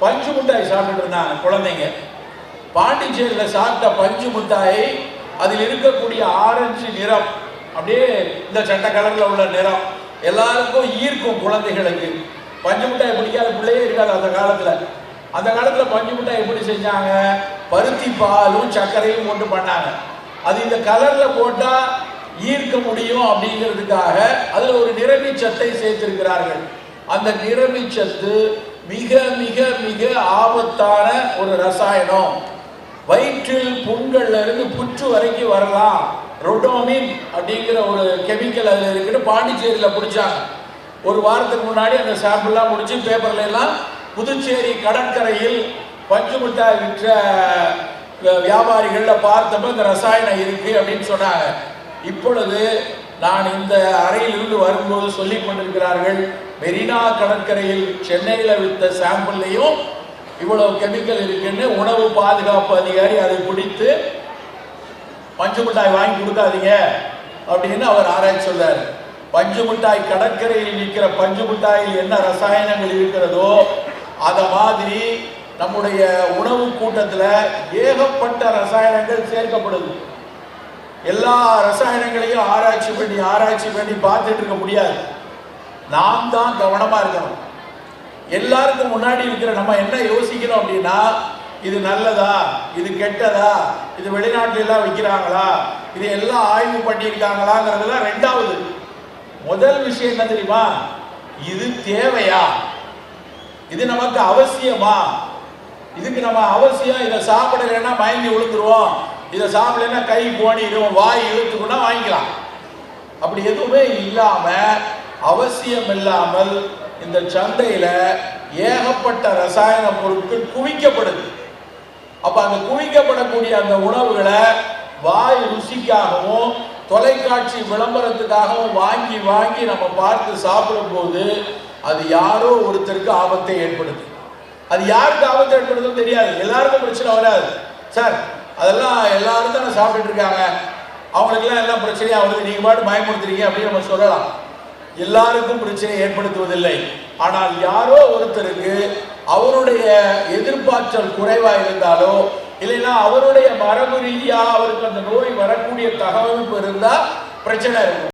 பஞ்சு மிட்டாய் சாப்பிட்டுட்டு இருந்தாங்க குழந்தைங்க. பாண்டிச்சேரியில் சாப்பிட்ட பஞ்சு முட்டாயை அதில் இருக்கக்கூடிய ஆரஞ்சு நிறம் அப்படியே இந்த சட்டை கலரில் உள்ள நிறம் எல்லாருக்கும் ஈர்க்கும் குழந்தைகளுக்கு. பஞ்சு மிட்டாய் பிடிக்காத பிள்ளையே இருக்காது அந்த காலத்தில். அந்த காலத்தில் பஞ்சு மிட்டாய் எப்படி செஞ்சாங்க? பருத்தி பாலும் சர்க்கரையும் கொண்டு பண்ணாங்க. அது இந்த கலரில் போட்டால் ஈர்க்க முடியும் அப்படிங்கிறதுக்காக அதில் ஒரு நிரமிச்சத்தை சேர்த்திருக்கிறார்கள். அந்த நிரமிச்சத்து மிக மிக மிக ஆபத்தான ஒரு ரசாயனம். வயிற்றில் புண்கள்ல இருந்து புற்று வரைக்கும் வரலாம். ரொடோமின் அப்படிங்கிற ஒரு கெமிக்கல் அதில் இருக்குன்னு பாண்டிச்சேரியில் பிடிச்சாங்க. ஒரு வாரத்துக்கு முன்னாடி அந்த சாம்பிள்லாம் முடிச்சு பேப்பர்ல எல்லாம் புதுச்சேரி கடற்கரையில் பஞ்சு மிட்டாய் விற்ற வியாபாரிகளில் பார்த்தப்ப இந்த ரசாயனம் இருக்கு அப்படின்னு சொன்னாங்க. இப்பொழுது நான் இந்த அறையிலிருந்து வரும்போது சொல்லிக் கொண்டிருக்கிறார்கள் மெரினா கடற்கரையில் சென்னையில் வித்த சாம்பிள்லையும் இவ்வளவு கெமிக்கல் இருக்குன்னு உணவு பாதுகாப்பு அதிகாரி அதை பிடித்து பஞ்சு மிட்டாய் வாங்கி கொடுக்காதீங்க அப்படின்னு அவர் ஆராய்ச்சி சொல்றாரு. பஞ்சு மிட்டாய் கடற்கரையில் விற்கிற பஞ்சு மிட்டாயில் என்ன ரசாயனங்கள் இருக்கிறதோ அத மாதிரி நம்முடைய உணவு கூட்டத்துல ஏகப்பட்ட ரசாயனங்கள் சேர்க்கப்படுது. எல்லா ரசாயனங்களையும் ஆராய்ச்சி பண்ணி ஆராய்ச்சி பண்ணி பார்த்துட்டு இருக்க முடியாது. நாம் தான் கவனமா இருக்கணும். எல்லாருக்கும் முன்னாடி இருக்கிற நம்ம என்ன யோசிக்கிறோம் அப்படின்னா இது நல்லதா? இது கெட்டதா? இது வெளிநாட்டுல எல்லாம் விற்கிறாங்களா இது எல்லாம் ஆய்வு பண்ணியிருக்காங்களாங்கிறதுலாம் ரெண்டாவது. முதல் விஷயம் என்ன தெரியுமா? இது தேவையா? இது நமக்கு அவசியமா? இதுக்கு நம்ம அவசியம் இதை சாப்பிடலைன்னா மயங்கி விழுந்துருவோம். இதை சாப்பிடலைன்னா கை போனிடும் வாய் இழுத்துக்குன்னா வாங்கிக்கலாம். அப்படி எதுவுமே இல்லாம அவசியம் இல்லாமல் இந்த சந்தையில ஏகப்பட்ட ரசாயன பொருட்கள் குவிக்கப்படுது. அப்ப அந்த குவிக்கப்படக்கூடிய அந்த உணவுகளை வாய் ருசிக்காகவும் தொலைக்காட்சி விளம்பரத்துக்காகவும் வாங்கி வாங்கி நம்ம பார்த்து சாப்பிடும்போது அது யாரோ ஒருத்தருக்கு ஆபத்தை ஏற்படுது அது யாருக்கு ஆபத்தை ஏற்படுதுன்னு தெரியாது. எல்லாருக்கும் பிரச்சனை வராது. சார் அதெல்லாம் எல்லாரும் தானே சாப்பிட்டுட்டு இருக்காங்க. அவங்களுக்கெல்லாம் எல்லாம் பிரச்சனையும் வருது. நீங்க பாட்டு பயமுறுத்துறீங்க அப்படின்னு நம்ம சொல்லலாம். எல்லாருக்கும் பிரச்சனை ஏற்படுத்துவதில்லை. ஆனால் யாரோ ஒருத்தருக்கு அவருடைய எதிர்பார்த்தல் குறைவாக இருந்தாலோ இல்லைன்னா அவருடைய மரபு ரீதியாக அவருக்கு அந்த நோய் வரக்கூடிய தகவமைப்பு இருந்தால் பிரச்சனை இருக்கும்.